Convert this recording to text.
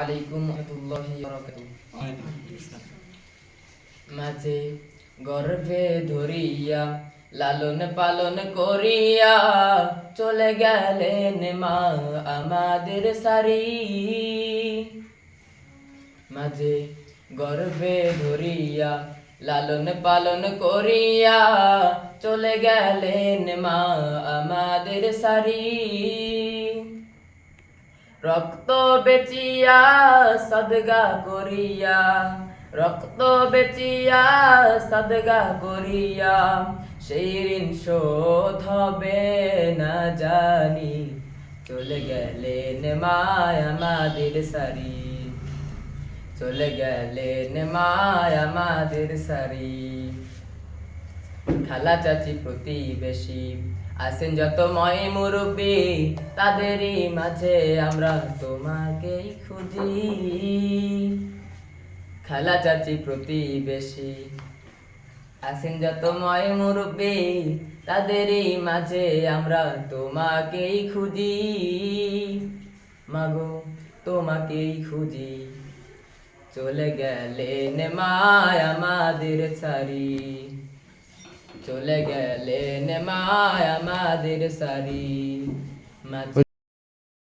আলাইকুম রহমতুল্লাহি মাঝে গর্ভে ধরিয়া লালন পালন করিয়া চলে গেলেন মা আমাদের সারি। মাঝে গর্ভে ধরিয়া লালন পালন করিয়া চলে গেলেন মা আমাদের সারি। রক্ত বেচিয়া সদগা করিয়া, রক্ত বেচিয়া সদগা করিয়া, সেই ঋণ শোধ হবে না জানি। চলে গেলেন মায় আমাদের সারি। চলে গেলেন মায় আমাদের সারি। খালা চাচি প্রতিবেশী আসেন যত ময় মুরব্বী, তাদেরই মাঝে আমরা তোমাকেই খুঁজি। খালা চাচি প্রতিবেশী আসেন যত ময় মুরব্বী, তাদেরই মাঝে আমরা তোমাকেই খুঁজি। মাগো, তোমাকেই খুঁজি। চলে গেলেন মায় আমাদের ছাড়ি। চলে গেলেন মায় আমাদের সারি।